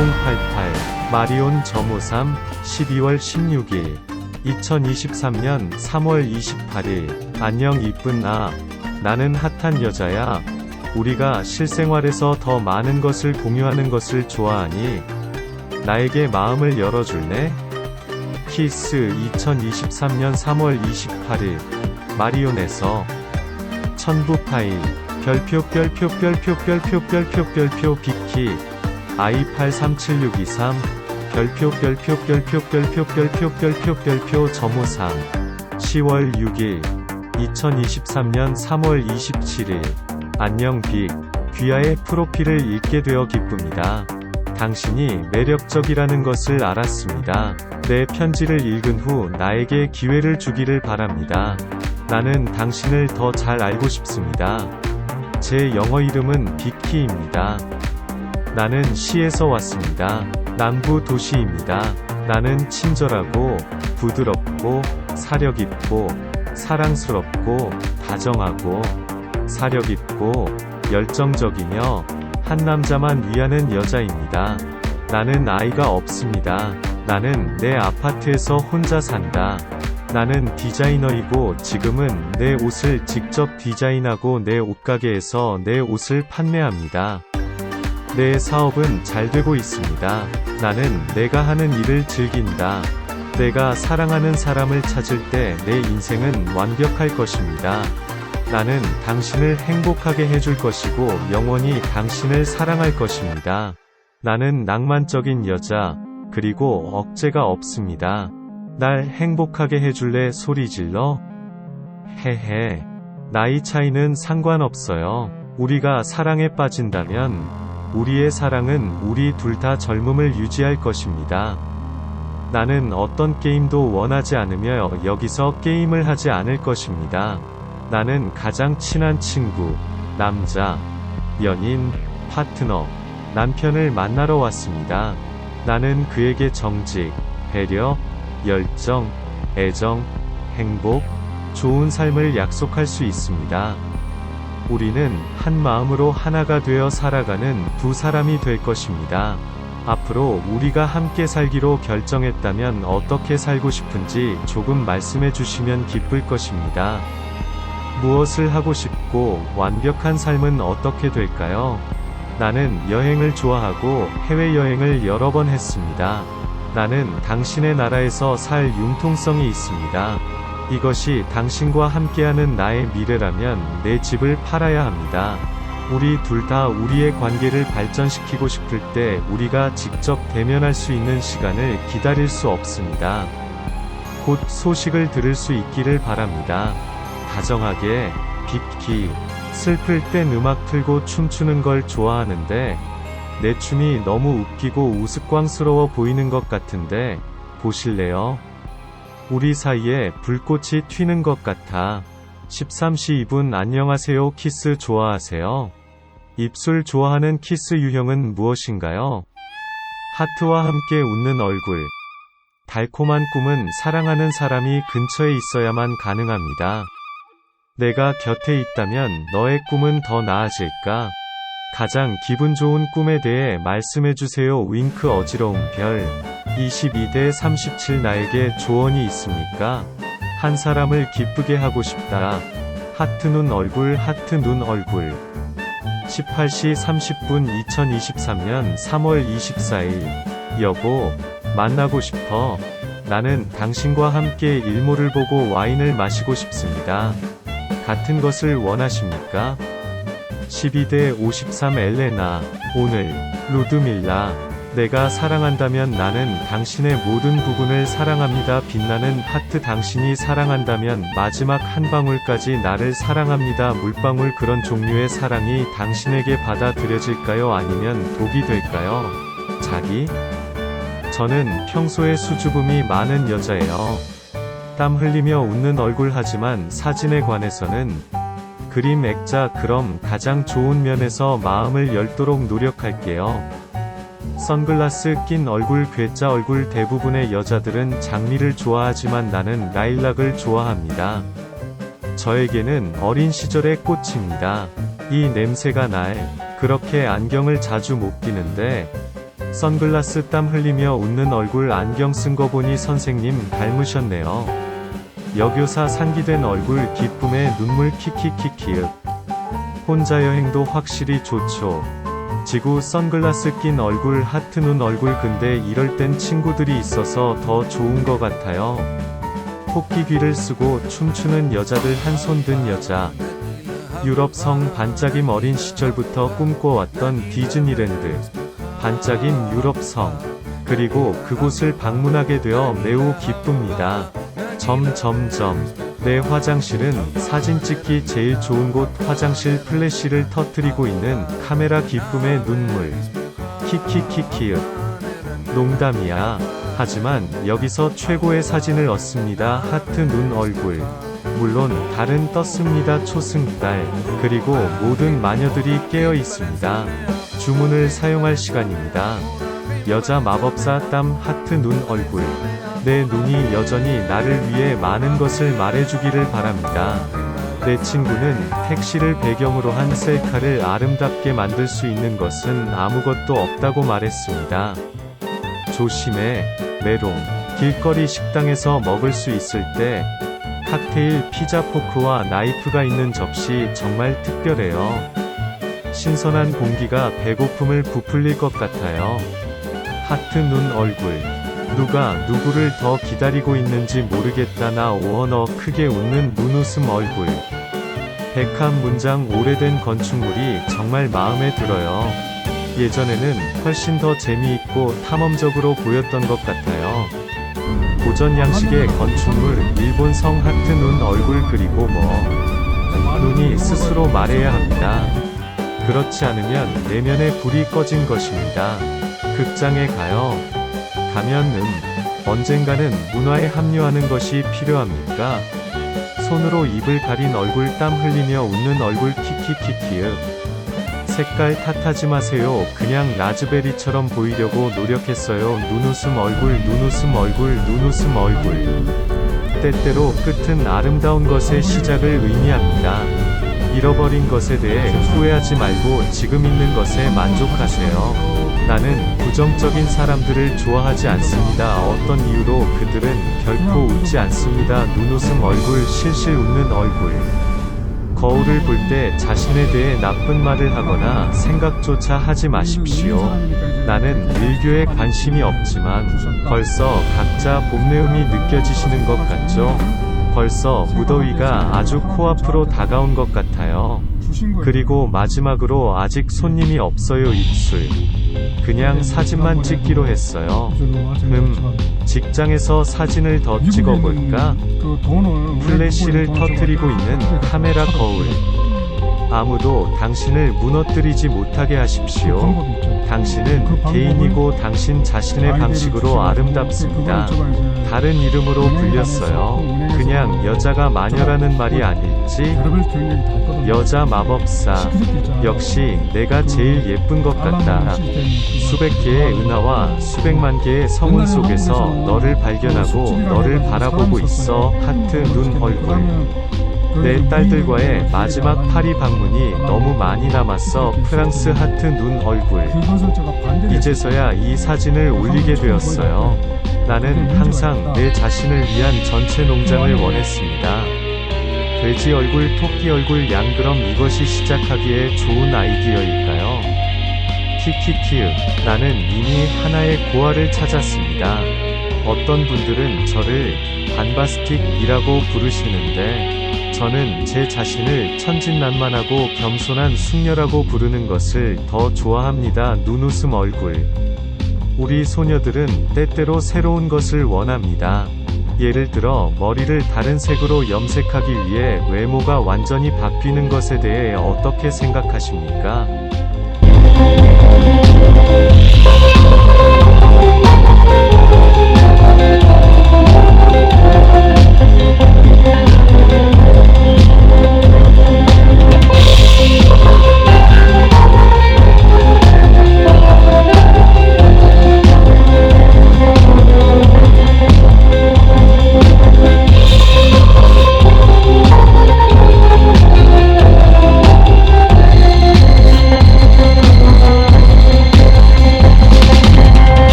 2088 마리온 점오삼 12월 16일 2023년 3월 28일. 안녕 이쁜 아. 나는 핫한 여자야. 우리가 실생활에서 더 많은 것을 공유하는 것을 좋아하니 나에게 마음을 열어줄래? 키스 2023년 3월 28일. 마리온에서 천부 파일 별표 별표 별표 별표 별표 별표 비키 i837623 별표 별표 별표 별표 별표 별표 별표 점오삼 10월 6일 2023년 3월 27일 안녕 빅 귀하의 프로필을 읽게 되어 기쁩니다. 당신이 매력적이라는 것을 알았습니다. 내 편지를 읽은 후 나에게 기회를 주기를 바랍니다. 나는 당신을 더 잘 알고 싶습니다. 제 영어 이름은 비키입니다. 나는 시에서 왔습니다. 남부 도시입니다. 나는 친절하고 부드럽고 사려깊고 사랑스럽고 다정하고 사려깊고 열정적이며 한 남자만 위하는 여자입니다. 나는 아이가 없습니다. 나는 내 아파트에서 혼자 산다. 나는 디자이너이고 지금은 내 옷을 직접 디자인하고 내 옷가게에서 내 옷을 판매합니다. 내 사업은 잘 되고 있습니다. 나는 내가 하는 일을 즐긴다. 내가 사랑하는 사람을 찾을 때 내 인생은 완벽할 것입니다. 나는 당신을 행복하게 해줄 것이고 영원히 당신을 사랑할 것입니다. 나는 낭만적인 여자, 그리고 억제가 없습니다. 날 행복하게 해줄래 소리 질러? 헤헤. 나이 차이는 상관없어요. 우리가 사랑에 빠진다면, 우리의 사랑은 우리 둘 다 젊음을 유지할 것입니다. 나는 어떤 게임도 원하지 않으며 여기서 게임을 하지 않을 것입니다. 나는 가장 친한 친구, 남자, 연인, 파트너, 남편을 만나러 왔습니다. 나는 그에게 정직, 배려, 열정, 애정, 행복, 좋은 삶을 약속할 수 있습니다. 우리는 한 마음으로 하나가 되어 살아가는 두 사람이 될 것입니다. 앞으로 우리가 함께 살기로 결정했다면 어떻게 살고 싶은지 조금 말씀해 주시면 기쁠 것입니다. 무엇을 하고 싶고 완벽한 삶은 어떻게 될까요? 나는 여행을 좋아하고 해외여행을 여러 번 했습니다. 나는 당신의 나라에서 살 융통성이 있습니다. 이것이 당신과 함께하는 나의 미래라면 내 집을 팔아야 합니다. 우리 둘 다 우리의 관계를 발전시키고 싶을 때 우리가 직접 대면할 수 있는 시간을 기다릴 수 없습니다. 곧 소식을 들을 수 있기를 바랍니다. 다정하게, 비키, 슬플 땐 음악 틀고 춤추는 걸 좋아하는데, 내 춤이 너무 웃기고 우스꽝스러워 보이는 것 같은데, 보실래요? 우리 사이에 불꽃이 튀는 것 같아. 13시 2분 안녕하세요 키스 좋아하세요? 입술 좋아하는 키스 유형은 무엇인가요? 하트와 함께 웃는 얼굴. 달콤한 꿈은 사랑하는 사람이 근처에 있어야만 가능합니다. 내가 곁에 있다면 너의 꿈은 더 나아질까? 가장 기분 좋은 꿈에 대해 말씀해주세요. 윙크 어지러운 별. 22대 37 나에게 조언이 있습니까? 한 사람을 기쁘게 하고 싶다. 하트 눈 얼굴 하트 눈 얼굴. 18시 30분 2023년 3월 24일. 여보, 만나고 싶어. 나는 당신과 함께 일몰을 보고 와인을 마시고 싶습니다. 같은 것을 원하십니까? 12대 53 엘레나, 오늘, 루드밀라. 내가 사랑한다면 나는 당신의 모든 부분을 사랑합니다. 빛나는 하트 당신이 사랑한다면 마지막 한 방울까지 나를 사랑합니다. 물방울 그런 종류의 사랑이 당신에게 받아들여질까요? 아니면 독이 될까요? 자기? 저는 평소에 수줍음이 많은 여자예요. 땀 흘리며 웃는 얼굴 하지만 사진에 관해서는 그림 액자 그럼 가장 좋은 면에서 마음을 열도록 노력할게요. 선글라스 낀 얼굴 괴짜 얼굴 대부분의 여자들은 장미를 좋아하지만 나는 라일락을 좋아합니다. 저에게는 어린 시절의 꽃입니다. 이 냄새가 날, 그렇게 안경을 자주 못 끼는데, 선글라스 땀 흘리며 웃는 얼굴 안경 쓴 거 보니 선생님 닮으셨네요. 여교사 상기된 얼굴 기쁨의 눈물 키키키키읍. 혼자 여행도 확실히 좋죠. 지구 선글라스 낀 얼굴 하트 눈 얼굴 근데 이럴 땐 친구들이 있어서 더 좋은 것 같아요. 토끼 귀를 쓰고 춤추는 여자들 한 손 든 여자. 유럽 성 반짝임 어린 시절부터 꿈꿔왔던 디즈니랜드. 반짝인 유럽 성. 그리고 그곳을 방문하게 되어 매우 기쁩니다. 점점점. 내 화장실은 사진 찍기 제일 좋은 곳 화장실 플래시를 터뜨리고 있는 카메라 기쁨의 눈물. 키키키키읍. 농담이야. 하지만 여기서 최고의 사진을 얻습니다. 하트 눈 얼굴. 물론 달은 떴습니다. 초승달. 그리고 모든 마녀들이 깨어 있습니다. 주문을 사용할 시간입니다. 여자 마법사 땀 하트 눈 얼굴. 내 눈이 여전히 나를 위해 많은 것을 말해주기를 바랍니다. 내 친구는 택시를 배경으로 한 셀카를 아름답게 만들 수 있는 것은 아무것도 없다고 말했습니다. 조심해, 메롱. 길거리 식당에서 먹을 수 있을 때, 칵테일 피자 포크와 나이프가 있는 접시 정말 특별해요. 신선한 공기가 배고픔을 부풀릴 것 같아요. 하트 눈 얼굴. 누가 누구를 더 기다리고 있는지 모르겠다 나 오언어 크게 웃는 눈웃음 얼굴. 백한 문장 오래된 건축물이 정말 마음에 들어요. 예전에는 훨씬 더 재미있고 탐험적으로 보였던 것 같아요. 고전 양식의 건축물, 일본 성 하트 눈 얼굴 그리고 뭐. 눈이 스스로 말해야 합니다. 그렇지 않으면 내면의 불이 꺼진 것입니다. 극장에 가요. 가면 음, 언젠가는 문화에 합류하는 것이 필요합니까? 손으로 입을 가린 얼굴 땀 흘리며 웃는 얼굴 키키키키읍. 색깔 탓하지 마세요. 그냥 라즈베리처럼 보이려고 노력했어요. 눈웃음 얼굴, 눈웃음 얼굴, 눈웃음 얼굴. 때때로 끝은 아름다운 것의 시작을 의미합니다. 잃어버린 것에 대해 후회하지 말고 지금 있는 것에 만족하세요. 나는 부정적인 사람들을 좋아하지 않습니다. 어떤 이유로 그들은 결코 웃지 않습니다. 눈웃음 얼굴, 실실 웃는 얼굴. 거울을 볼 때 자신에 대해 나쁜 말을 하거나 생각조차 하지 마십시오. 나는 일교에 관심이 없지만 벌써 각자 봄내음이 느껴지시는 것 같죠? 벌써 무더위가 아주 코앞으로 다가온 것 같아요. 그리고 마지막으로 아직 손님이 없어요 입술. 그냥 사진만 찍기로 했어요. 음, 직장에서 사진을 더 찍어볼까? 플래시를 터뜨리고 있는 카메라 거울. 아무도 당신을 무너뜨리지 못하게 하십시오. 당신은 개인이고 당신 자신의 방식으로 아름답습니다. 다른 이름으로 불렸어요. 그냥 여자가 마녀라는 말이 아닐지? 여자 마법사. 역시 내가 제일 예쁜 것 같다. 수백 개의 은하와 수백만 개의 성운 속에서 너를 발견하고 너를 바라보고 있어. 하트 눈 얼굴. 내 딸들과의 마지막 파리 방문이 너무 많이 남았어. 프랑스 하트 눈 얼굴. 이제서야 이 사진을 올리게 되었어요. 나는 항상 내 자신을 위한 전체 농장을 원했습니다. 돼지 얼굴, 토끼 얼굴, 양 그럼 이것이 시작하기에 좋은 아이디어일까요? 키키키읍. 나는 이미 하나의 고아를 찾았습니다. 어떤 분들은 저를 반바스틱이라고 부르시는데, 저는 제 자신을 천진난만하고 겸손한 숙녀라고 부르는 것을 더 좋아합니다. 눈웃음 얼굴. 우리 소녀들은 때때로 새로운 것을 원합니다. 예를 들어 머리를 다른 색으로 염색하기 위해 외모가 완전히 바뀌는 것에 대해 어떻게 생각하십니까?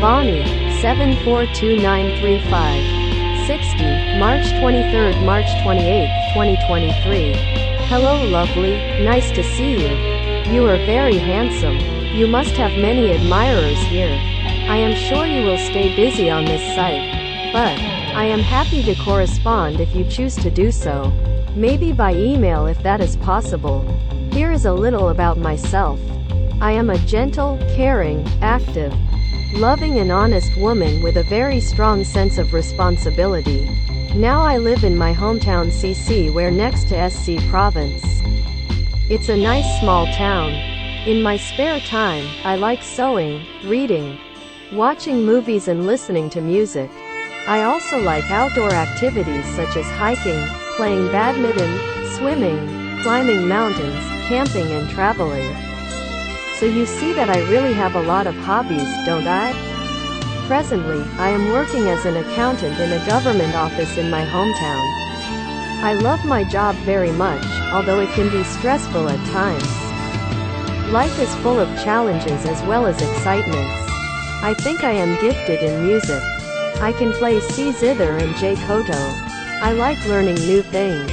Bonnie, 742935. 60, March 23rd, March 28th, 2023. Hello, lovely, nice to see you. You are very handsome. You must have many admirers here. I am sure you will stay busy on this site. But, I am happy to correspond if you choose to do so. Maybe by email if that is possible. Here is a little about myself. I am a gentle, caring, active, loving and honest woman with a very strong sense of responsibility. Now I live in my hometown CC where next to SC province. It's a nice small town. In my spare time, I like sewing, reading, watching movies and listening to music. I also like outdoor activities such as hiking, playing badminton, swimming, climbing mountains, camping and traveling. So you see that I really have a lot of hobbies, don't I? Presently, I am working as an accountant in a government office in my hometown. I love my job very much, although it can be stressful at times. Life is full of challenges as well as excitements. I think I am gifted in music. I can play C zither and J koto. I like learning new things.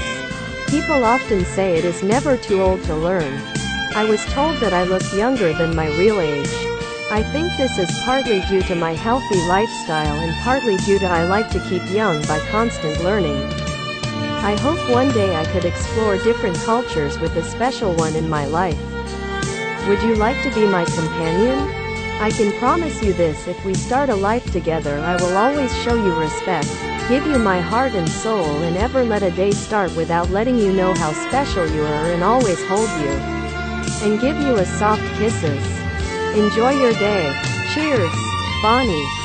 People often say it is never too old to learn. I was told that I look younger than my real age. I think this is partly due to my healthy lifestyle and partly due to I like to keep young by constant learning. I hope one day I could explore different cultures with a special one in my life. Would you like to be my companion? I can promise you this if we start a life together I will always show you respect, give you my heart and soul and ever let a day start without letting you know how special you are and always hold you and give you a soft kisses. Enjoy your day. Cheers, Bonnie.